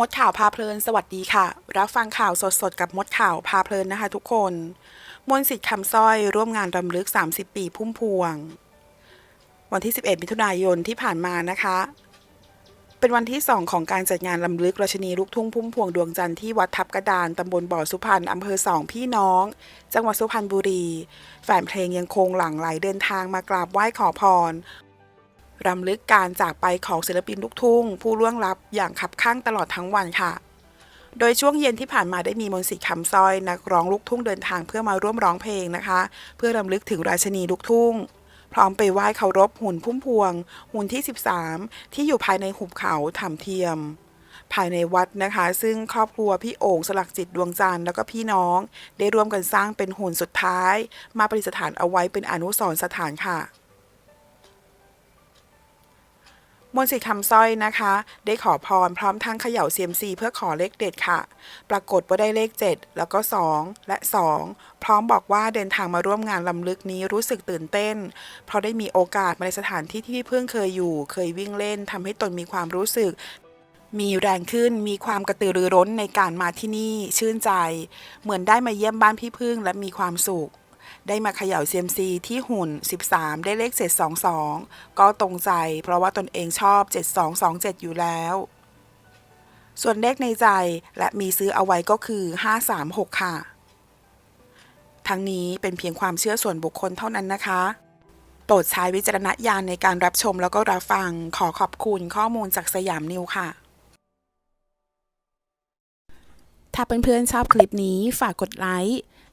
มดข่าวพาเพลินสวัสดีค่ะ รับฟังข่าวสดๆ กับมดข่าวพาเพลินนะคะทุกคน มนสิทธิ์คำสร้อยร่วมงานรำลึก 30 ปีพุ่มพวง วันที่ 11 มิถุนายนที่ผ่านมานะคะ เป็นวันที่ 2 ของการจัดงานลำลึกราชนีลูกทุ่งพุ่มพวงดวงจันทร์ที่วัดทับกระดานตำบลบ่อสุพรรณอำเภอสองพี่น้อง จังหวัดสุพรรณบุรี แฟนเพลงยังคงหลั่งไหลเดินทางมากราบไหว้ขอพร รำลึกการจากไปของศิลปินลูกทุ่ง ผู้ล่วงลับอย่างขับข้างตลอดทั้งวันค่ะ โดยช่วงเย็นที่ผ่านมาได้มีมนต์สิทธิ์คำสร้อย นักร้องลูกทุ่งเดินทางเพื่อมาร่วมร้องเพลงนะคะ เพื่อรำลึกถึงราชนีลูกทุ่ง พร้อมไปไหว้เคารพหุ่นพุ่มพวง หุ่นที่ 13 ที่อยู่ภายในหุบเขาถามเทียมภายในวัดนะคะ ซึ่งครอบครัวพี่โอ่งสลักจิตดวงจันทร์แล้วก็พี่น้อง ได้ร่วมกันสร้างเป็นหุ่นสุดท้าย มาประดิษฐานเอาไว้เป็นอนุสรณ์สถานค่ะ มนสิทธิ์คำสร้อยนะคะ ได้ขอพรพร้อมทั้งเขย่าเซียมซีเพื่อขอเลขเด็ดค่ะ ปรากฏว่าได้เลข 7 แล้วก็ 2 และ 2 พร้อมบอกว่าเดินทางมาร่วมงานลำลึกนี้รู้สึกตื่นเต้น เพราะได้มีโอกาสมาในสถานที่ที่พี่เพิ่งเคยอยู่ เคยวิ่งเล่นทำให้ตนมีความรู้สึก มีแรงขึ้นมีความกระตือรือร้นในการมาที่นี่ชื่นใจ เหมือนได้มาเยี่ยมบ้านพี่พึ่งและมีความสุข ได้มาเขย่าเซียมซีที่หุ่น 13 ได้เลข 722 ก็ตรงใจ เพราะว่าตนเองชอบ 7227 อยู่แล้ว ส่วนเลขในใจและมีซื้อเอาไว้ก็คือ 536 ค่ะ ทั้งนี้เป็นเพียงความเชื่อส่วนบุคคลเท่านั้นนะคะโปรดใช้วิจารณญาณในการรับชมแล้วก็รับฟัง ขอขอบคุณข้อมูลจากสยามนิวค่ะ ถ้าเพื่อนๆชอบคลิปนี้ฝากกดไลค์